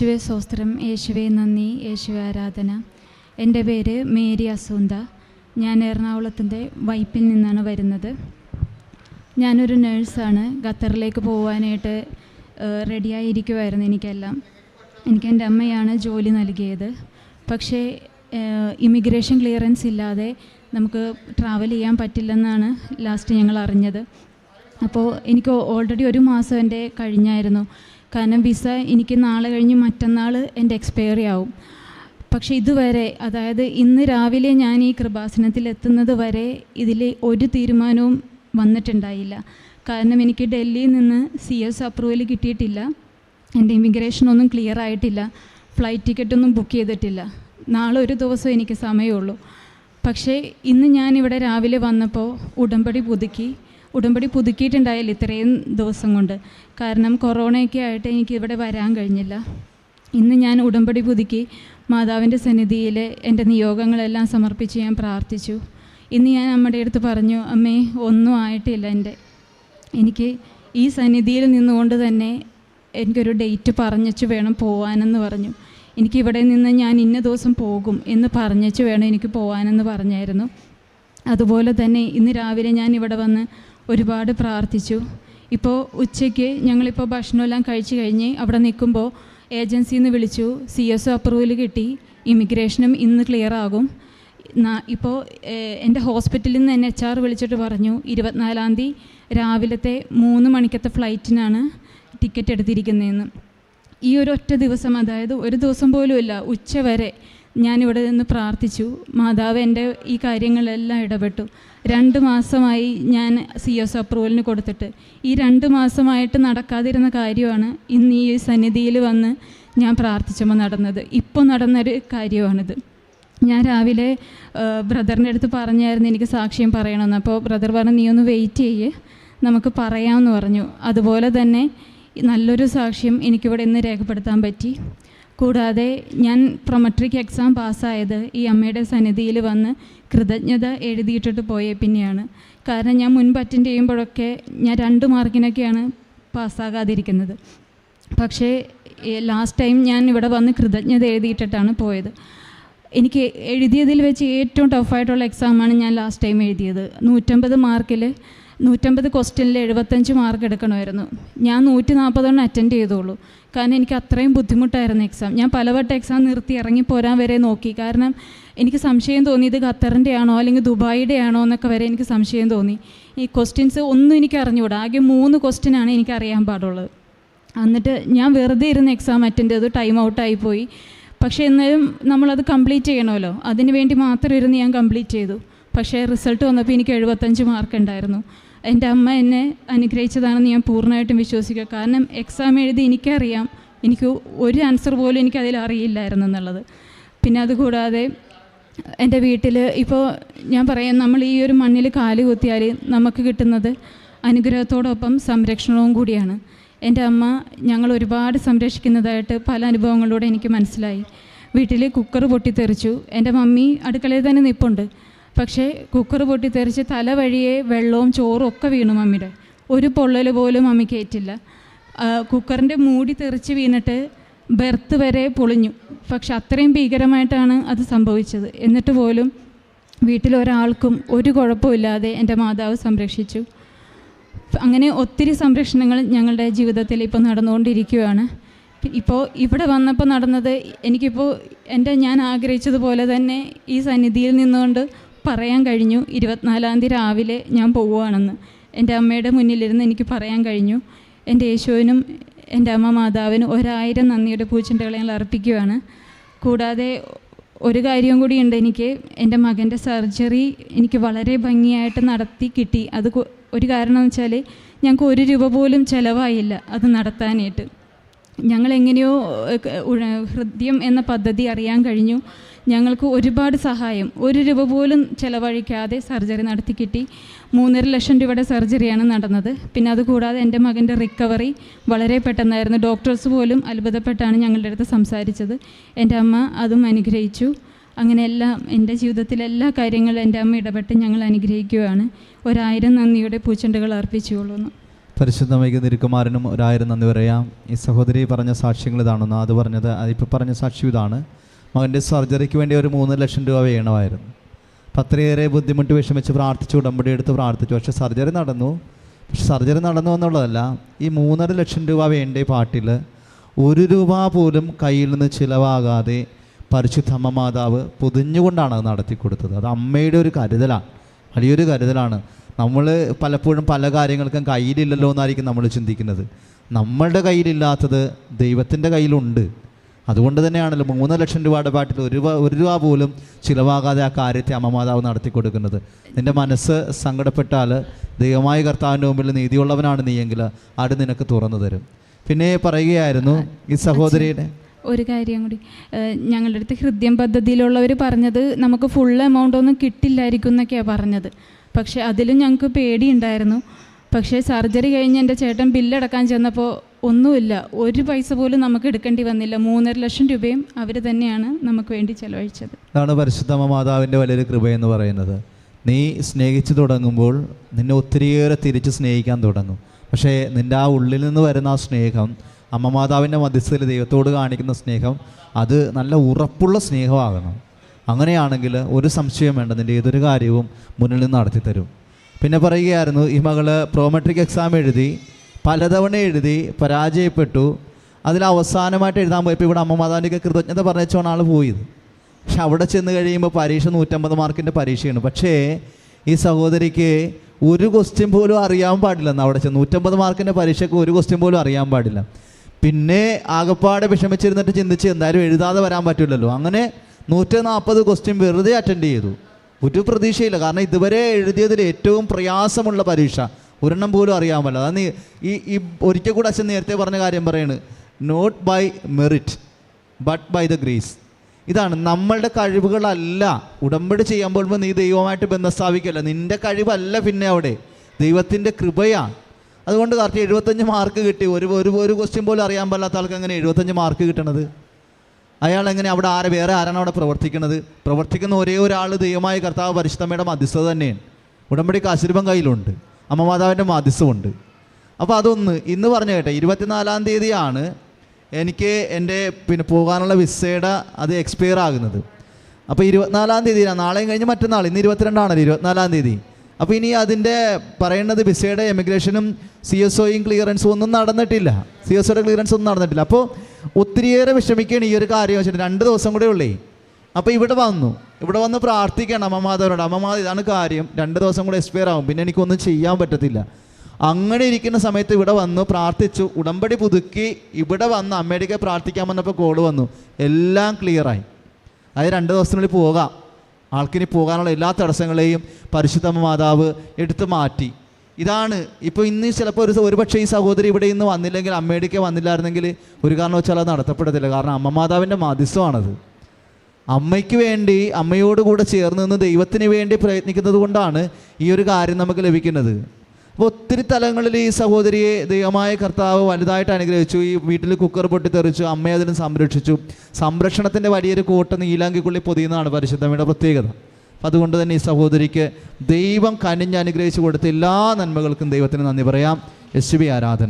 യേശുവെ സ്വസ്ത്രം യേശുവെ നന്ദി. യേശു ആരാധന. എന്റെ പേര് മേരി അസൂന്ത. ഞാൻ എറണാകുളത്തിന്റെ വൈപ്പിൽ നിന്നാണ് വരുന്നത്. ഞാനൊരു നേഴ്സാണ്. ഖത്തറിലേക്ക് പോകാനായിട്ട് റെഡിയായിരിക്കുമായിരുന്നു എനിക്കെല്ലാം. എനിക്ക് എന്റെ അമ്മയാണ് ജോലി നൽകിയത്. പക്ഷേ ഇമിഗ്രേഷൻ ക്ലിയറൻസ് ഇല്ലാതെ നമുക്ക് ട്രാവൽ ചെയ്യാൻ പറ്റില്ലെന്നാണ് ലാസ്റ്റ് ഞങ്ങൾ അറിഞ്ഞത്. അപ്പോൾ എനിക്ക് ഓൾറെഡി ഒരു മാസം എന്റെ കഴിഞ്ഞായിരുന്നു. കാരണം വിസ എനിക്ക് നാളെ കഴിഞ്ഞ് മറ്റന്നാൾ എന്റെ എക്സ്പയറി ആവും. പക്ഷേ ഇതുവരെ അതായത് ഇന്ന് രാവിലെ ഞാൻ ഈ കൃപാസനത്തിൽ എത്തുന്നത് വരെ ഇതിൽ ഒരു തീരുമാനവും വന്നിട്ടുണ്ടായില്ല. കാരണം എനിക്ക് ഡൽഹിയിൽ നിന്ന് സി എസ് അപ്രൂവൽ കിട്ടിയിട്ടില്ല. എന്റെ ഇമിഗ്രേഷനൊന്നും ക്ലിയർ ആയിട്ടില്ല. ഫ്ലൈറ്റ് ടിക്കറ്റൊന്നും ബുക്ക് ചെയ്തിട്ടില്ല. നാളെ ഒരു ദിവസം എനിക്ക് സമയമുള്ളൂ. പക്ഷേ ഇന്ന് ഞാനിവിടെ രാവിലെ വന്നപ്പോൾ ഉടമ്പടി പുതുക്കി. ഉടമ്പടി പുതുക്കിയിട്ടുണ്ടായില്ല ഇത്രയും ദിവസം കൊണ്ട്. കാരണം കൊറോണയൊക്കെ ആയിട്ട് എനിക്ക് ഇവിടെ വരാൻ കഴിഞ്ഞില്ല. ഇന്ന് ഞാൻ ഉടമ്പടി പുതുക്കി മാതാവിന്റെ സന്നിധിയിൽ എന്റെ നിയോഗങ്ങളെല്ലാം സമർപ്പിച്ച് ഞാൻ പ്രാർത്ഥിച്ചു. ഇന്ന് ഞാൻ അമ്മയുടെ അടുത്ത് പറഞ്ഞു അമ്മേ ഒന്നും ആയിട്ടില്ല എന്റെ. എനിക്ക് ഈ സന്നിധിയിൽ നിന്നുകൊണ്ട് തന്നെ എനിക്കൊരു ഡേറ്റ് പറഞ്ഞച്ചു വേണം പോകാനെന്ന് പറഞ്ഞു. എനിക്ക് ഇവിടെ നിന്ന് ഞാൻ ഇന്ന ദിവസം പോകും എന്ന് പറഞ്ഞച്ചു വേണം എനിക്ക് പോകാനെന്ന് പറഞ്ഞായിരുന്നു. അതുപോലെ തന്നെ ഇന്ന് രാവിലെ ഞാൻ ഇവിടെ വന്ന് ഒരുപാട് പ്രാർത്ഥിച്ചു. ഇപ്പോൾ ഉച്ചയ്ക്ക് ഞങ്ങളിപ്പോൾ ഭക്ഷണമെല്ലാം കഴിച്ചു കഴിഞ്ഞ് അവിടെ നിൽക്കുമ്പോൾ ഏജൻസിയിൽ നിന്ന് വിളിച്ചു. സി എസ് ഒ അപ്രൂവൽ കിട്ടി. ഇമിഗ്രേഷനും ഇന്ന് ക്ലിയർ ആകും. ഇപ്പോൾ എന്റെ ഹോസ്പിറ്റലിൽ നിന്ന് എൻ എച്ച് ആർ വിളിച്ചിട്ട് പറഞ്ഞു ഇരുപത്തിനാലാം തീയതി രാവിലത്തെ മൂന്ന് മണിക്കത്തെ ഫ്ലൈറ്റിനാണ് ടിക്കറ്റ് എടുത്തിരിക്കുന്നതെന്ന്. ഈ ഒരു ഒറ്റ ദിവസം അതായത് ഒരു ദിവസം പോലുമില്ല ഉച്ച വരെ ഞാനിവിടെ നിന്ന് പ്രാർത്ഥിച്ചു. മാതാവ് എന്റെ ഈ കാര്യങ്ങളെല്ലാം ഇടപെട്ടു. രണ്ട് മാസമായി ഞാൻ സി എസ് അപ്രൂവലിന് കൊടുത്തിട്ട്. ഈ രണ്ട് മാസമായിട്ട് നടക്കാതിരുന്ന കാര്യമാണ് ഇന്ന് ഈ സന്നിധിയിൽ വന്ന് ഞാൻ പ്രാർത്ഥിച്ചപ്പോൾ നടന്നത്. ഇപ്പോൾ നടന്നൊരു കാര്യമാണിത്. ഞാൻ രാവിലെ ബ്രദറിന്റെ അടുത്ത് പറഞ്ഞായിരുന്നു എനിക്ക് സാക്ഷ്യം പറയണമെന്ന്. അപ്പോൾ ബ്രദർ പറഞ്ഞു നീ ഒന്ന് വെയിറ്റ് ചെയ്യ്. നമുക്ക് പറയാമെന്ന് പറഞ്ഞു. അതുപോലെ തന്നെ നല്ലൊരു സാക്ഷ്യം എനിക്കിവിടെ ഇന്ന് രേഖപ്പെടുത്താൻ പറ്റി. കൂടാതെ ഞാൻ പ്രൊമട്രിക് എക്സാം പാസ്സായത് ഈ അമ്മയുടെ സന്നിധിയിൽ വന്ന് കൃതജ്ഞത എഴുതിയിട്ടിട്ട് പോയേ പിന്നെയാണ്. കാരണം ഞാൻ മുൻപ് അറ്റൻഡ് ചെയ്യുമ്പോഴൊക്കെ ഞാൻ രണ്ട് മാർക്കിനൊക്കെയാണ് പാസ്സാകാതിരിക്കുന്നത്. പക്ഷേ ലാസ്റ്റ് ടൈം ഞാൻ ഇവിടെ വന്ന് കൃതജ്ഞത എഴുതിയിട്ടിട്ടാണ് പോയത്. എനിക്ക് എഴുതിയതിൽ വെച്ച് ഏറ്റവും ടഫായിട്ടുള്ള എക്സാമാണ് ഞാൻ ലാസ്റ്റ് ടൈം എഴുതിയത്. നൂറ്റമ്പത് മാർക്കിൽ നൂറ്റമ്പത് ക്വസ്റ്റ്യനിൽ എഴുപത്തഞ്ച് മാർക്ക് എടുക്കണമായിരുന്നു. ഞാൻ നൂറ്റി നാൽപ്പതെണ്ണം അറ്റൻഡ് ചെയ്തോളൂ. കാരണം എനിക്ക് അത്രയും ബുദ്ധിമുട്ടായിരുന്നു എക്സാം ഞാൻ പലവട്ടം എക്സാം നിർത്തി ഇറങ്ങി പോരാൻ വരെ നോക്കി. കാരണം എനിക്ക് സംശയം തോന്നി ഇത് ഖത്തറിന്റെ ആണോ അല്ലെങ്കിൽ ദുബായിയുടെ ആണോ എന്നൊക്കെ വരെ എനിക്ക് സംശയം തോന്നി. ഈ ക്വസ്റ്റ്യൻസ് ഒന്നും എനിക്ക് അറിഞ്ഞുകൂടാ. ആകെ മൂന്ന് ക്വസ്റ്റ്യനാണ് എനിക്ക് അറിയാൻ പാടുള്ളത്. എന്നിട്ട് ഞാൻ വെറുതെ ഇരുന്ന് എക്സാം അറ്റൻഡ് ചെയ്തു. ടൈം ഔട്ടായി പോയി. പക്ഷേ എന്നാലും നമ്മളത് കംപ്ലീറ്റ് ചെയ്യണമല്ലോ. അതിന് വേണ്ടി മാത്രം ഇരുന്ന് ഞാൻ കംപ്ലീറ്റ് ചെയ്തു. പക്ഷേ റിസൾട്ട് വന്നപ്പോൾ എനിക്ക് എഴുപത്തഞ്ച് മാർക്ക് ഉണ്ടായിരുന്നു. എന്റെ അമ്മ എന്നെ അനുഗ്രഹിച്ചതാണെന്ന് ഞാൻ പൂർണമായിട്ടും വിശ്വസിക്കുക. കാരണം എക്സാം എഴുതി എനിക്കറിയാം. എനിക്ക് ഒരു ആൻസർ പോലും എനിക്കതിൽ അറിയില്ലായിരുന്നു എന്നുള്ളത്. പിന്നെ അതുകൂടാതെ എന്റെ വീട്ടിൽ ഇപ്പോൾ ഞാൻ പറയാം നമ്മൾ ഈ ഒരു മണ്ണിൽ കാൽ കുത്തിയാൽ നമുക്ക് കിട്ടുന്നത് അനുഗ്രഹത്തോടൊപ്പം സംരക്ഷണവും കൂടിയാണ്. എന്റെ അമ്മ ഞങ്ങൾ ഒരുപാട് സംരക്ഷിക്കുന്നതായിട്ട് പല അനുഭവങ്ങളിലൂടെ എനിക്ക് മനസ്സിലായി. വീട്ടിൽ കുക്കർ പൊട്ടിത്തെറിച്ചു. എന്റെ മമ്മി അടുക്കളയിൽ തന്നെ നിൽപ്പുണ്ട് പക്ഷേ കുക്കർ പൊട്ടിത്തെറിച്ച് തല വഴിയെ വെള്ളവും ചോറും ഒക്കെ വീണു മമ്മിയുടെ ഒരു പൊള്ളൽ പോലും മമ്മിക്ക് ഏറ്റില്ല കുക്കറിന്റെ മൂടി തെറിച്ച് വീണിട്ട് ബെർത്ത് വരെ പൊളിഞ്ഞു. പക്ഷെ അത്രയും ഭീകരമായിട്ടാണ് അത് സംഭവിച്ചത്. എന്നിട്ട് പോലും വീട്ടിലൊരാൾക്കും ഒരു കുഴപ്പമില്ലാതെ എന്റെ മാതാവ് സംരക്ഷിച്ചു. അങ്ങനെ ഒത്തിരി സംരക്ഷണങ്ങൾ ഞങ്ങളുടെ ജീവിതത്തിൽ ഇപ്പോൾ നടന്നുകൊണ്ടിരിക്കുകയാണ്. ഇപ്പോൾ ഇവിടെ വന്നപ്പോൾ നടന്നത് എനിക്കിപ്പോൾ എന്റെ ഞാൻ ആഗ്രഹിച്ചതുപോലെ തന്നെ ഈ സന്നിധിയിൽ നിന്നുകൊണ്ട് പറയാൻ കഴിഞ്ഞു. ഇരുപത്തിനാലാം തീയതി രാവിലെ ഞാൻ പോവുകയാണെന്ന്. എന്റെ അമ്മയുടെ മുന്നിലിരുന്ന് എനിക്ക് പറയാൻ കഴിഞ്ഞു. എന്റെ യേശുവിനും എന്റെ അമ്മ മാതാവിനും ഒരായിരം നന്ദിയുടെ പൂച്ചെണ്ടകളെ ഞങ്ങൾ അർപ്പിക്കുകയാണ്. കൂടാതെ ഒരു കാര്യം കൂടി ഉണ്ട് എനിക്ക്. എന്റെ മകന്റെ സർജറി എനിക്ക് വളരെ ഭംഗിയായിട്ട് നടത്തി കിട്ടി. അത് ഒരു കാരണം വെച്ചാൽ ഞങ്ങൾക്ക് ഒരു രൂപ പോലും ചിലവായില്ല അത് നടത്താനായിട്ട്. ഞങ്ങൾ എങ്ങനെയോ ഹൃദയം എന്ന പദ്ധതി അറിയാൻ കഴിഞ്ഞു. ഞങ്ങൾക്ക് ഒരുപാട് സഹായം. ഒരു രൂപ പോലും ചിലവഴിക്കാതെ സർജറി നടത്തി കിട്ടി. മൂന്നര ലക്ഷം രൂപയുടെ സർജറിയാണ് നടന്നത്. പിന്നെ അതുകൂടാതെ എന്റെ മകന്റെ റിക്കവറി വളരെ പെട്ടെന്നായിരുന്നു. ഡോക്ടേഴ്സ് പോലും അത്ഭുതപ്പെട്ടാണ് ഞങ്ങളുടെ അടുത്ത് സംസാരിച്ചത്. എന്റെ അമ്മ അതും അനുഗ്രഹിച്ചു. അങ്ങനെ എല്ലാം എന്റെ ജീവിതത്തിലെ എല്ലാ കാര്യങ്ങളും എന്റെ അമ്മ ഇടപെട്ട് ഞങ്ങൾ അനുഗ്രഹിക്കുകയാണ്. ഒരായിരം നന്ദിയുടെ പൂച്ചെണ്ടുകൾ അർപ്പിച്ചുകൊള്ളുന്നു. പരിശുദ്ധ വൈകുന്നിരിക്കുമാരനും ഒരായിരം നന്ദി പറയാം. ഈ സഹോദരി പറഞ്ഞ സാക്ഷ്യങ്ങൾ ഇതാണെന്ന് അത് പറഞ്ഞത്. അതിപ്പോൾ പറഞ്ഞ സാക്ഷ്യം ഇതാണ്. മകന്റെ സർജറിക്ക് വേണ്ടി ഒരു മൂന്ന് ലക്ഷം രൂപ വേണമായിരുന്നു. അത്രയേറെ ബുദ്ധിമുട്ട് വിഷമിച്ച് പ്രാർത്ഥിച്ചു ഉടമ്പടി എടുത്ത് പ്രാർത്ഥിച്ചു. പക്ഷേ സർജറി നടന്നു. പക്ഷെ സർജറി നടന്നു എന്നുള്ളതല്ല ഈ മൂന്നര ലക്ഷം രൂപ വേണ്ട പാട്ടിൽ ഒരു രൂപ പോലും കയ്യിൽ നിന്ന് ചിലവാകാതെ പരിശുദ്ധമ്മ മാതാവ് പൊതിഞ്ഞുകൊണ്ടാണ് അത് നടത്തി കൊടുത്തത്. അത് അമ്മയുടെ ഒരു കരുതലാണ്. വലിയൊരു കരുതലാണ്. നമ്മൾ പലപ്പോഴും പല കാര്യങ്ങൾക്കും കയ്യിലില്ലല്ലോ എന്നായിരിക്കും നമ്മൾ ചിന്തിക്കുന്നത്. നമ്മളുടെ കയ്യിലില്ലാത്തത് ദൈവത്തിന്റെ കയ്യിലുണ്ട്. അതുകൊണ്ട് തന്നെയാണല്ലോ മൂന്ന് ലക്ഷം രൂപയുടെ പാട്ടിൽ ഒരു രൂപ ഒരു രൂപ പോലും ചിലവാകാതെ ആ കാര്യത്തെ അമ്മമാതാവ് നടത്തി കൊടുക്കുന്നത്. നിന്റെ മനസ്സ് സങ്കടപ്പെട്ടാൽ ദൈവമായ കർത്താവിന്റെ മുമ്പിൽ നീതിയുള്ളവനാണ് നീയെങ്കിൽ അത് നിനക്ക് തുറന്നു തരും. പിന്നെ പറയുകയായിരുന്നു ഈ സഹോദരിയുടെ ഒരു കാര്യം കൂടി. ഞങ്ങളുടെ അടുത്ത് ഹൃദയം പദ്ധതിയിലുള്ളവർ പറഞ്ഞത് നമുക്ക് ഫുൾ എമൗണ്ട് ഒന്നും കിട്ടില്ലായിരിക്കും എന്നൊക്കെയാണ് പറഞ്ഞത്. പക്ഷേ അതിലും ഞങ്ങൾക്ക് പേടിയുണ്ടായിരുന്നു. പക്ഷേ സർജറി കഴിഞ്ഞ് എന്റെ ചേട്ടൻ ബില്ലടക്കാൻ ചെന്നപ്പോൾ ഒന്നുമില്ല. ഒരു പൈസ പോലും നമുക്ക് എടുക്കേണ്ടി വന്നില്ല. മൂന്നര ലക്ഷം രൂപയും അവർ തന്നെയാണ് നമുക്ക് വേണ്ടി ചെലവഴിച്ചത്. അതാണ് പരിശുദ്ധമ്മ മാതാവിന്റെ വലിയൊരു കൃപയെന്ന് പറയുന്നത്. നീ സ്നേഹിച്ചു തുടങ്ങുമ്പോൾ നിന്നെ ഒത്തിരിയേറെ തിരിച്ച് സ്നേഹിക്കാൻ തുടങ്ങും. പക്ഷേ നിന്റെ ആ ഉള്ളിൽ നിന്ന് വരുന്ന ആ സ്നേഹം അമ്മ മാതാവിന്റെ മധ്യസ്ഥയിൽ ദൈവത്തോട് കാണിക്കുന്ന സ്നേഹം അത് നല്ല ഉറപ്പുള്ള സ്നേഹമാകണം. അങ്ങനെയാണെങ്കിൽ ഒരു സംശയം വേണ്ട. നിന്റെ ഏതൊരു കാര്യവും മുന്നിൽ നിന്ന് നടത്തി തരും പിന്നെ പറയുകയായിരുന്നു ഈ മകൾ പ്രോമെട്രിക് എക്സാം എഴുതി പലതവണ എഴുതി പരാജയപ്പെട്ടു. അതിൽ അവസാനമായിട്ട് എഴുതാൻ പോയപ്പോൾ ഇവിടെ അമ്മ മാതാവിന്റെ കൃതജ്ഞത പറഞ്ഞാണ് ആൾ പോയത് പക്ഷെ അവിടെ ചെന്ന് കഴിയുമ്പോൾ പരീക്ഷ നൂറ്റമ്പത് മാർക്കിന്റെ പരീക്ഷയാണ്. പക്ഷേ ഈ സഹോദരിക്ക് ഒരു ക്വസ്റ്റ്യൻ പോലും അറിയാൻ പാടില്ലെന്ന് അവിടെ ചെന്ന്. നൂറ്റമ്പത് മാർക്കിന്റെ പരീക്ഷയ്ക്ക് ഒരു ക്വസ്റ്റ്യൻ പോലും അറിയാൻ പാടില്ല. പിന്നെ ആകപ്പാടെ വിഷമിച്ചിരുന്നിട്ട് ചിന്തിച്ച് എന്തായാലും എഴുതാതെ വരാൻ പറ്റില്ലല്ലോ. അങ്ങനെ നൂറ്റി നാൽപ്പത് ക്വസ്റ്റ്യൻ വെറുതെ അറ്റൻഡ് ചെയ്തു. ഒരു പ്രതീക്ഷയില്ല. കാരണം ഇതുവരെ എഴുതിയതിൽ ഏറ്റവും പ്രയാസമുള്ള പരീക്ഷ ഒരെണ്ണം പോലും അറിയാൻ പറ്റില്ല. അതാണ് ഈ- ഈ ഒരിക്കൽ കൂടെ അച്ഛൻ നേരത്തെ പറഞ്ഞ കാര്യം പറയാണ് not by merit but by the grace ഇതാണ് നമ്മളുടെ കഴിവുകളല്ല. ഉടമ്പടി ചെയ്യാൻ പോകുമ്പോൾ നീ ദൈവമായിട്ട് ബന്ധം സ്ഥാപിക്കല്ല നിന്റെ കഴിവല്ല പിന്നെ അവിടെ. ദൈവത്തിന്റെ കൃപയാണ് അതുകൊണ്ട് കറക്റ്റ് എഴുപത്തഞ്ച് മാർക്ക് കിട്ടി. ഒരു ഒരു ഒരു ക്വസ്റ്റ്യൻ പോലും അറിയാൻ പറ്റാത്ത ആൾക്ക് എങ്ങനെ എഴുപത്തഞ്ച് മാർക്ക് കിട്ടണത്? അയാൾ എങ്ങനെ അവിടെ ആരെ വേറെ ആരാണ് അവിടെ പ്രവർത്തിക്കുന്നത് പ്രവർത്തിക്കുന്ന ഒരേ ഒരാൾ ദൈവമായ കർത്താവ് പരിശുദ്ധമ്മയുടെ മധ്യസ്ഥത തന്നെയാണ്. ഉടമ്പടി കാശിരൂപം കയ്യിലുണ്ട്. അമ്മ മാതാവിന്റെ മധ്യസ്ഥമുണ്ട്. അപ്പോൾ അതൊന്ന് ഇന്ന് പറഞ്ഞു കേട്ടെ ഇരുപത്തിനാലാം തീയതിയാണ് എനിക്ക് എന്റെ പിന്നെ പോകാനുള്ള വിസയുടെ അത് എക്സ്പയർ ആകുന്നത്. അപ്പോൾ ഇരുപത്തിനാലാം തീയതിയാണ് നാളെയും കഴിഞ്ഞ് മറ്റന്നാൾ ഇന്ന് ഇരുപത്തിരണ്ടാണല്ലോ ഇരുപത്തിനാലാം തീയതി. അപ്പോൾ ഇനി അതിന്റെ പറയുന്നത് വിസയുടെ എമിഗ്രേഷനും സി എസ് ഒയും ക്ലിയറൻസും ഒന്നും നടന്നിട്ടില്ല. സി എസ് ഒയുടെ ക്ലിയറൻസ് ഒന്നും നടന്നിട്ടില്ല. അപ്പോൾ ഒത്തിരിയേറെ വിഷമിക്കുകയാണ് ഈ ഒരു കാര്യം വെച്ചിട്ട് രണ്ട് ദിവസം കൂടെ ഉള്ളേ. അപ്പോൾ ഇവിടെ വന്നു. ഇവിടെ വന്ന് പ്രാർത്ഥിക്കണം. അമ്മമാതാവരോട് അമ്മമാത ഇതാണ് കാര്യം. രണ്ട് ദിവസം കൂടെ എക്സ്പയർ ആകും പിന്നെ എനിക്കൊന്നും ചെയ്യാൻ പറ്റത്തില്ല. അങ്ങനെ ഇരിക്കുന്ന സമയത്ത് ഇവിടെ വന്നു പ്രാർത്ഥിച്ചു. ഉടമ്പടി പുതുക്കി ഇവിടെ വന്ന്. അമ്മയുടെ പ്രാർത്ഥിക്കാൻ വന്നപ്പോൾ കോൾ വന്നു. എല്ലാം ക്ലിയറായി അത് രണ്ട് ദിവസത്തിനുള്ളിൽ പോകാം. ആൾക്കിനി പോകാനുള്ള എല്ലാ തടസ്സങ്ങളെയും പരിശുദ്ധ മാതാവ് എടുത്തു മാറ്റി. ഇതാണ്. ഇപ്പോൾ ഇന്ന് ചിലപ്പോൾ ഒരു ഒരു പക്ഷേ ഈ സഹോദരി ഇവിടെ ഇന്ന് വന്നില്ലെങ്കിൽ അമ്മയുടെക്ക് വന്നില്ലായിരുന്നെങ്കിൽ ഒരു കാരണവശാലും അത് നടത്തപ്പെടത്തില്ല. കാരണം അമ്മ മാതാവിന്റെ മാധ്യസ്ഥമാണത്. അമ്മയ്ക്ക് വേണ്ടി അമ്മയോട് കൂടെ ചേർന്ന് നിന്ന് ദൈവത്തിന് വേണ്ടി പ്രയത്നിക്കുന്നത് കൊണ്ടാണ് ഈ ഒരു കാര്യം നമുക്ക് ലഭിക്കുന്നത്. അപ്പോൾ ഒത്തിരി തലങ്ങളിൽ ഈ സഹോദരിയെ ദൈവമായ കർത്താവ് വലുതായിട്ട് അനുഗ്രഹിച്ചു. ഈ വീട്ടിൽ കുക്കർ പൊട്ടിത്തെറിച്ചു അമ്മയെ അതിന് സംരക്ഷിച്ചു. സംരക്ഷണത്തിന്റെ വലിയൊരു കോട്ട നീലാങ്കിക്കുള്ളി പൊതിയുന്നതാണ് പരിശുദ്ധമ്മയുടെ പ്രത്യേകത. അപ്പം അതുകൊണ്ട് തന്നെ ഈ സഹോദരിക്ക് ദൈവം കനിഞ്ഞ് അനുഗ്രഹിച്ചു കൊടുത്ത എല്ലാ നന്മകൾക്കും ദൈവത്തിന് നന്ദി പറയാം. യെശുവി ആരാധന.